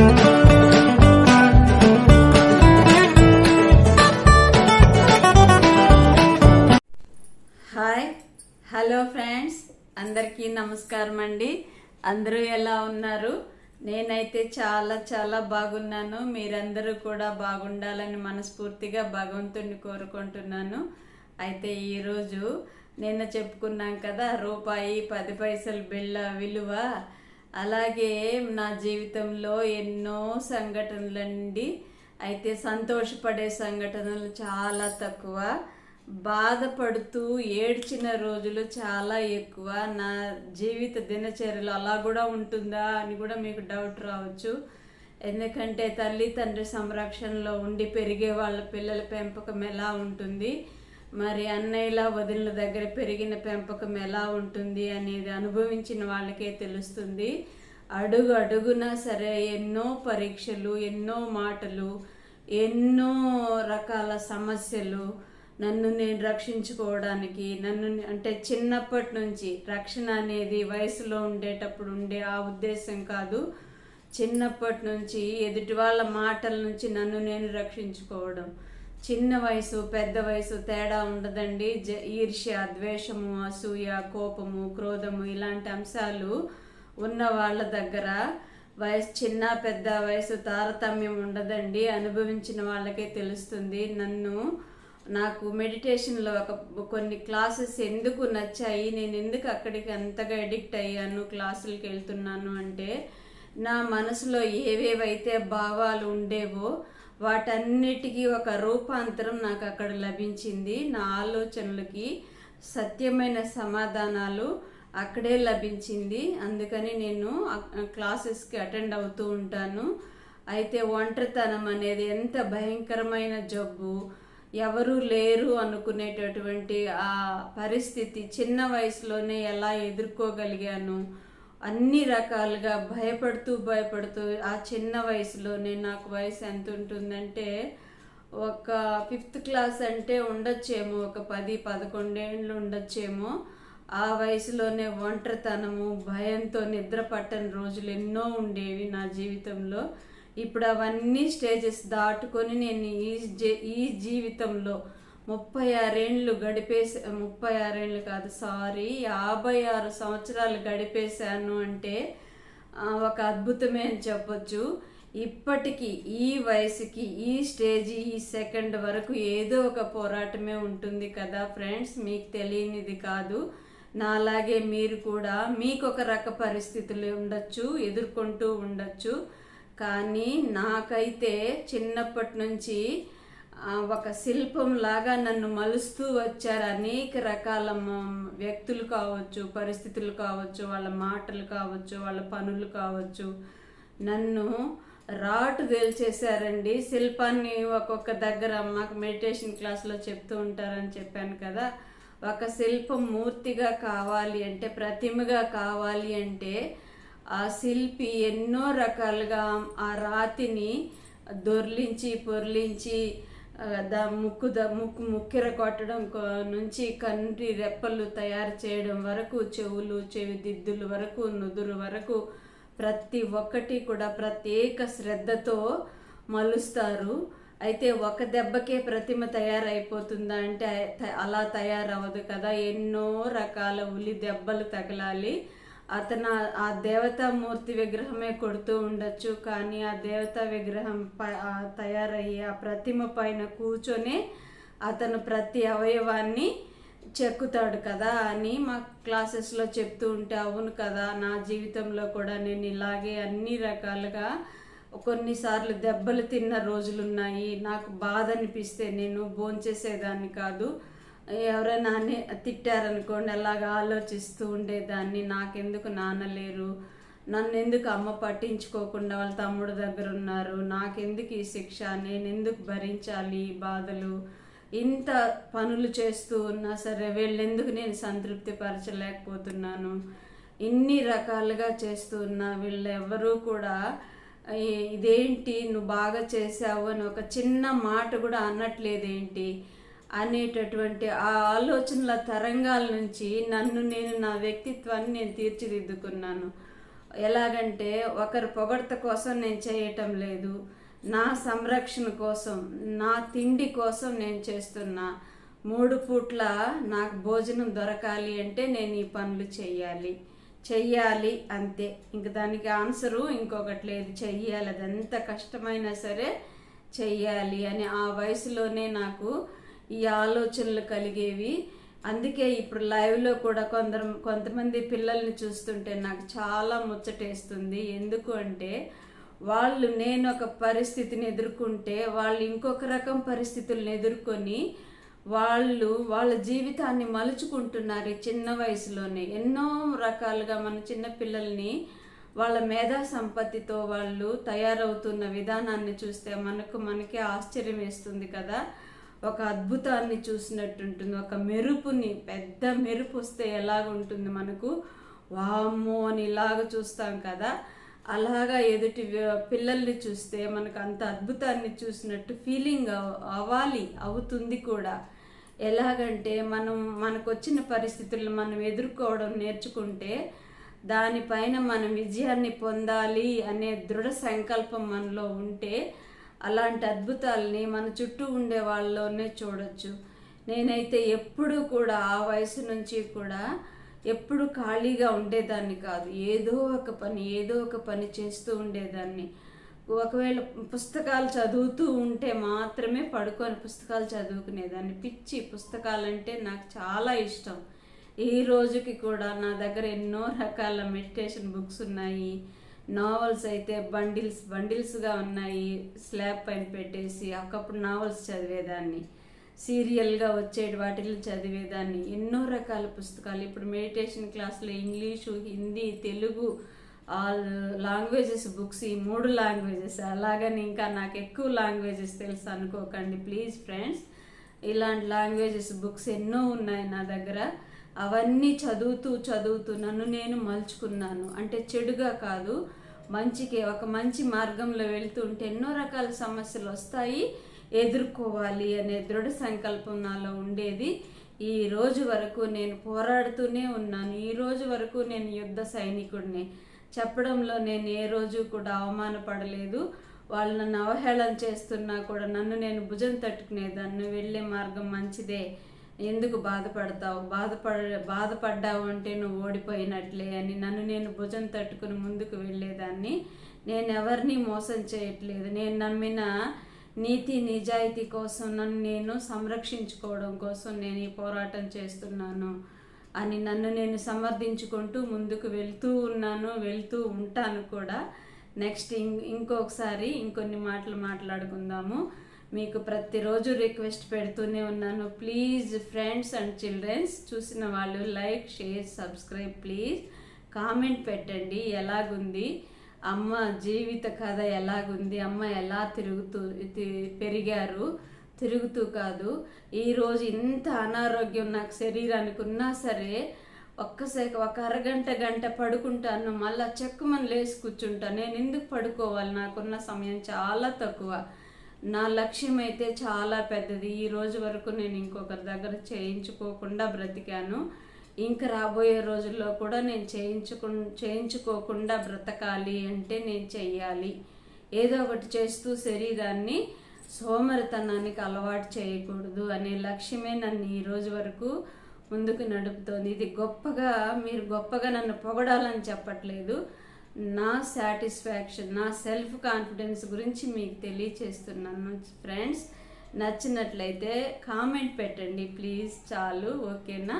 Hi hello friends అందరికీ నమస్కారం అండి. అందరూ ఎలా ఉన్నారు? నేనైతే చాలా చాలా బాగున్నాను. మీరందరూ కూడా బాగుండాలని మనస్ఫూర్తిగా భగవంతుడిని కోరుకుంటున్నాను. అయితే ఈరోజు నిన్న చెప్పుకున్నాం కదా రూపాయి పది పైసలు బిళ్ళ విలువ. అలాగే నా జీవితంలో ఎన్నో సంఘటనలండి. అయితే సంతోషపడే సంఘటనలు చాలా తక్కువ. బాధపడుతూ ఏడ్చిన రోజులు చాలా ఎక్కువ. నా జీవిత దినచర్యలు అలా కూడా ఉంటుందా అని కూడా మీకు డౌట్ రావచ్చు. ఎందుకంటే తల్లి తండ్రి సంరక్షణలో ఉండి పెరిగే వాళ్ళ పిల్లల పెంపకం ఎలా ఉంటుంది? మరి అన్నయ్యల వదిలిన దగ్గర పెరిగిన పెంపకం ఎలా ఉంటుంది అనేది అనుభవించిన వాళ్ళకే తెలుస్తుంది. అడుగు అడుగునా సరే ఎన్నో పరీక్షలు ఎన్నో మాటలు ఎన్నో రకాల సమస్యలు నన్ను నేను రక్షించుకోవడానికి నన్ను అంటే చిన్నప్పటి నుంచి రక్షణ అనేది వయసులో ఉండేటప్పుడు ఉండే ఆ ఉద్దేశం కాదు. చిన్నప్పటి నుంచి ఎదుటి వాళ్ళ మాటల నుంచి నన్ను నేను రక్షించుకోవడం. చిన్న వయసు పెద్ద వయసు తేడా ఉండదండి. జ ఈర్ష్య ద్వేషము అసూయ కోపము క్రోధము ఇలాంటి అంశాలు ఉన్న వాళ్ళ దగ్గర వయసు చిన్న పెద్ద వయసు తారతమ్యం ఉండదండి. అనుభవించిన వాళ్ళకే తెలుస్తుంది. నన్ను నాకు మెడిటేషన్లో ఒక కొన్ని క్లాసెస్ ఎందుకు నచ్చాయి నేను ఎందుకు అక్కడికి అంతగా అడిక్ట్ అయ్యాను క్లాసులకి వెళ్తున్నాను అంటే నా మనసులో ఏవేవైతే భావాలు ఉండేవో వాటన్నిటికీ ఒక రూపాంతరం నాకు అక్కడ లభించింది. నా ఆలోచనలకి సత్యమైన సమాధానాలు అక్కడే లభించింది. అందుకని నేను క్లాసెస్కి అటెండ్ అవుతూ ఉంటాను. అయితే ఒంటరితనం అనేది ఎంత భయంకరమైన జబ్బు. ఎవరు లేరు అనుకునేటటువంటి ఆ పరిస్థితి చిన్న వయసులోనే ఎలా ఎదుర్కోగలిగాను? అన్ని రకాలుగా భయపడుతూ భయపడుతూ ఆ చిన్న వయసులోనే నాకు వయసు ఎంత ఉంటుందంటే ఒక ఫిఫ్త్ క్లాస్ అంటే ఉండొచ్చేమో ఒక పది పదకొండేళ్ళు ఉండొచ్చేమో. ఆ వయసులోనే ఒంటరితనము భయంతో నిద్ర పట్టని రోజులు ఎన్నో ఉండేవి నా జీవితంలో. ఇప్పుడు అవన్నీ స్టేజెస్ దాటుకొని నేను ఈ ఈ జీవితంలో ముప్పై ఆరేళ్ళు గడిపేసా ముప్పై ఆరేళ్ళు కాదు సారీ యాభై ఆరు సంవత్సరాలు గడిపేశాను అంటే ఒక అద్భుతమే అని చెప్పొచ్చు. ఇప్పటికీ ఈ వయసుకి ఈ స్టేజ్ ఈ సెకండ్ వరకు ఏదో ఒక పోరాటమే ఉంటుంది కదా ఫ్రెండ్స్. మీకు తెలియనిది కాదు. నాలాగే మీరు కూడా మీకు ఒక రక పరిస్థితులు ఉండొచ్చు ఎదుర్కొంటూ ఉండొచ్చు. కానీ నాకైతే చిన్నప్పటి నుంచి ఒక శిల్పం లాగా నన్ను మలుస్తూ వచ్చారు. అనేక రకాల వ్యక్తులు కావచ్చు పరిస్థితులు కావచ్చు వాళ్ళ మాటలు కావచ్చు వాళ్ళ పనులు కావచ్చు. నన్ను రాటు తెలిచేశారండి శిల్పాన్ని ఒక్కొక్క దగ్గర మాకు మెడిటేషన్ క్లాస్లో చెప్తూ ఉంటారని చెప్పాను కదా. ఒక శిల్పం మూర్తిగా కావాలి అంటే ప్రతిమగా కావాలి అంటే ఆ శిల్పి ఎన్నో రకాలుగా ఆ రాతిని దొర్లించి పొర్లించి దా ముక్కు ద ముక్కు ముక్కెర కొట్టడం నుంచి కంటి రెప్పలు తయారు చేయడం వరకు చెవులు చెవి దిద్దులు వరకు నుదురు వరకు ప్రతి ఒక్కటి కూడా ప్రత్యేక శ్రద్ధతో మలుస్తారు. అయితే ఒక దెబ్బకే ప్రతిమ తయారైపోతుందా అంటే అలా తయారవ్వదు కదా. ఎన్నో రకాల ఉలి దెబ్బలు తగలాలి. అతను ఆ దేవతామూర్తి విగ్రహమే కొడుతూ ఉండొచ్చు కానీ ఆ దేవతా విగ్రహం తయారయ్యి ఆ ప్రతిమ పైన కూర్చొని అతను ప్రతి అవయవాన్ని చెక్కుతాడు కదా అని మా క్లాసెస్లో చెప్తూ ఉంటే అవును కదా నా జీవితంలో కూడా నేను ఇలాగే అన్ని రకాలుగా కొన్నిసార్లు దెబ్బలు తిన్న రోజులున్నాయి. నాకు బాధ అనిపిస్తే నేను భోంచేసేదాన్ని కాదు. ఎవరైనా తిట్టారనుకోండి అలాగా ఆలోచిస్తూ ఉండేదాన్ని. నాకెందుకు నాన్న లేరు? నన్ను ఎందుకు అమ్మ పట్టించుకోకుండా వాళ్ళ తమ్ముడు దగ్గర ఉన్నారు? నాకెందుకు ఈ శిక్ష? నేను ఎందుకు భరించాలి ఈ బాధలు? ఇంత పనులు చేస్తూ ఉన్నా సరే వీళ్ళెందుకు నేను సంతృప్తి పరచలేకపోతున్నాను? ఇన్ని రకాలుగా చేస్తూ ఉన్నా వీళ్ళు కూడా ఇదేంటి నువ్వు బాగా చేసావు అని ఒక చిన్న మాట కూడా అనట్లేదేంటి? అనేటటువంటి ఆ ఆలోచనల తరంగాల నుంచి నన్ను నేను నా వ్యక్తిత్వాన్ని నేను తీర్చిదిద్దుకున్నాను. ఎలాగంటే ఒకరి పొగడ్త కోసం నేను చేయటం లేదు. నా సంరక్షణ కోసం నా తిండి కోసం నేను చేస్తున్నా. మూడు పూట్ల నాకు భోజనం దొరకాలి అంటే నేను ఈ పనులు చెయ్యాలి. చెయ్యాలి అంతే. ఇంక దానికి ఆన్సరు ఇంకొకటి లేదు. చెయ్యాలి. అది ఎంత కష్టమైనా సరే చెయ్యాలి అని ఆ వయసులోనే నాకు ఈ ఆలోచనలు కలిగేవి. అందుకే ఇప్పుడు లైవ్లో కూడా కొందరు కొంతమంది పిల్లల్ని చూస్తుంటే నాకు చాలా ముచ్చటేస్తుంది. ఎందుకు అంటే వాళ్ళు నేను ఒక పరిస్థితిని ఎదుర్కొంటే వాళ్ళు ఇంకొక రకం పరిస్థితులను ఎదుర్కొని వాళ్ళు వాళ్ళ జీవితాన్ని మలుచుకుంటున్నారు చిన్న వయసులోనే. ఎన్నో రకాలుగా మన చిన్న పిల్లల్ని వాళ్ళ మేధా సంపత్తితో వాళ్ళు తయారవుతున్న విధానాన్ని చూస్తే మనకు మనకే ఆశ్చర్యం వేస్తుంది కదా. ఒక అద్భుతాన్ని చూసినట్టుంటుంది. ఒక మెరుపుని పెద్ద మెరుపు వస్తే ఎలాగుంటుంది మనకు? వామ్మో అని ఇలాగ చూస్తాం కదా. అలాగా ఎదుటి పిల్లల్ని చూస్తే మనకు అంత అద్భుతాన్ని చూసినట్టు ఫీలింగ్ అవ్వాలి అవుతుంది కూడా. ఎలాగంటే మనం మనకు వచ్చిన పరిస్థితులను మనం ఎదుర్కోవడం నేర్చుకుంటే దానిపైన మనం విజయాన్ని పొందాలి అనే దృఢ సంకల్పం మనలో ఉంటే అలాంటి అద్భుతాలని మన చుట్టూ ఉండే వాళ్ళలోనే చూడొచ్చు. నేనైతే ఎప్పుడూ కూడా ఆ వయసు నుంచి కూడా ఎప్పుడు ఖాళీగా ఉండేదాన్ని కాదు. ఏదో ఒక పని ఏదో ఒక పని చేస్తూ ఉండేదాన్ని. ఒకవేళ పుస్తకాలు చదువుతూ ఉంటే మాత్రమే పడుకొని పుస్తకాలు చదువుకునేదాన్ని. పిచ్చి పుస్తకాలంటే నాకు చాలా ఇష్టం. ఈ రోజుకి కూడా నా దగ్గర ఎన్నో రకాల మెడిటేషన్ బుక్స్ ఉన్నాయి. నావల్స్ అయితే బండిల్స్ బండిల్స్గా ఉన్నాయి. స్లాబ్ పైన పెట్టేసి ఒకప్పుడు నావల్స్ చదివేదాన్ని. సీరియల్గా వచ్చే వాటిని చదివేదాన్ని. ఎన్నో రకాల పుస్తకాలు. ఇప్పుడు మెడిటేషన్ క్లాసులో English Hindi Telugu all languages books ఈ మూడు లాంగ్వేజెస్ అలాగని ఇంకా నాకు ఎక్కువ లాంగ్వేజెస్ తెలుసు అనుకోకండి. ప్లీజ్ ఫ్రెండ్స్ ఇలాంటి లాంగ్వేజెస్ బుక్స్ ఎన్నో ఉన్నాయి నా దగ్గర. అవన్నీ చదువుతూ చదువుతూ నన్ను నేను మలుచుకున్నాను. అంటే చెడుగా కాదు. మంచికి ఒక మంచి మార్గంలో వెళుతుంటే ఎన్నో రకాల సమస్యలు వస్తాయి. ఎదుర్కోవాలి అనే దృఢ సంకల్పం నాలో ఉండేది. ఈ రోజు వరకు నేను పోరాడుతూనే ఉన్నాను. ఈ రోజు వరకు నేను యుద్ధ సైనికుడిని. చెప్పడంలో నేను ఏ రోజు కూడా అవమానపడలేదు. వాళ్ళు నన్ను అవహేళన చేస్తున్నా కూడా నన్ను నేను భుజం తట్టుకునేదాన్ని. వెళ్ళే మార్గం మంచిదే. ఎందుకు బాధపడతావు? బాధపడ బాధపడ్డావు అంటే నువ్వు ఓడిపోయినట్లే అని నన్ను నేను భుజం తట్టుకుని ముందుకు వెళ్ళేదాన్ని. నేను ఎవరిని మోసం చేయట్లేదు. నేను నమ్మిన నీతి నిజాయితీ కోసం నన్ను నేను సంరక్షించుకోవడం కోసం నేను ఈ పోరాటం చేస్తున్నాను అని నన్ను నేను సమర్థించుకుంటూ ముందుకు వెళ్తూ ఉన్నాను వెళ్తూ ఉంటాను కూడా. నెక్స్ట్ ఇంకొకసారి ఇంకొన్ని మాటలు మాట్లాడుకుందాము. మీకు ప్రతిరోజు రిక్వెస్ట్ పెడుతూనే ఉన్నాను. ప్లీజ్ ఫ్రెండ్స్ అండ్ చిల్డ్రన్స్ చూసిన వాళ్ళు like share subscribe please comment పెట్టండి ఎలాగుంది? అమ్మ జీవిత కథ ఎలాగుంది? అమ్మ ఎలా తిరుగుతూ తి- పెరిగారు? తిరుగుతూ కాదు. ఈరోజు ఇంత అనారోగ్యం నాకు శరీరానికి ఉన్నా సరే ఒక్కసేక ఒక అరగంట గంట పడుకుంటాను. మళ్ళీ చెక్కమని లేచి కూర్చుంటాను నేను ఎందుకు పడుకోవాలి? నాకున్న సమయం చాలా తక్కువ. నా లక్ష్యం అయితే చాలా పెద్దది. ఈ రోజు వరకు నేను ఇంకొకరి దగ్గర చేయించుకోకుండా బ్రతికాను. ఇంకా రాబోయే రోజుల్లో కూడా నేను చేయించుకు చేయించుకోకుండా బ్రతకాలి అంటే నేను చెయ్యాలి. ఏదో ఒకటి చేస్తూ శరీరాన్ని సోమరితనానికి అలవాటు చేయకూడదు అనే లక్ష్యమే నన్ను ఈ రోజు వరకు ముందుకు నడుపుతోంది. ఇది గొప్పగా మీరు గొప్పగా నన్ను పొగడాలని చెప్పట్లేదు. నా సాటిస్ఫాక్షన్ నా సెల్ఫ్ కాన్ఫిడెన్స్ గురించి మీకు తెలియచేస్తున్నాను ఫ్రెండ్స్ నచ్చినట్లయితే కామెంట్ పెట్టండి ప్లీజ్ చాలు ఓకేనా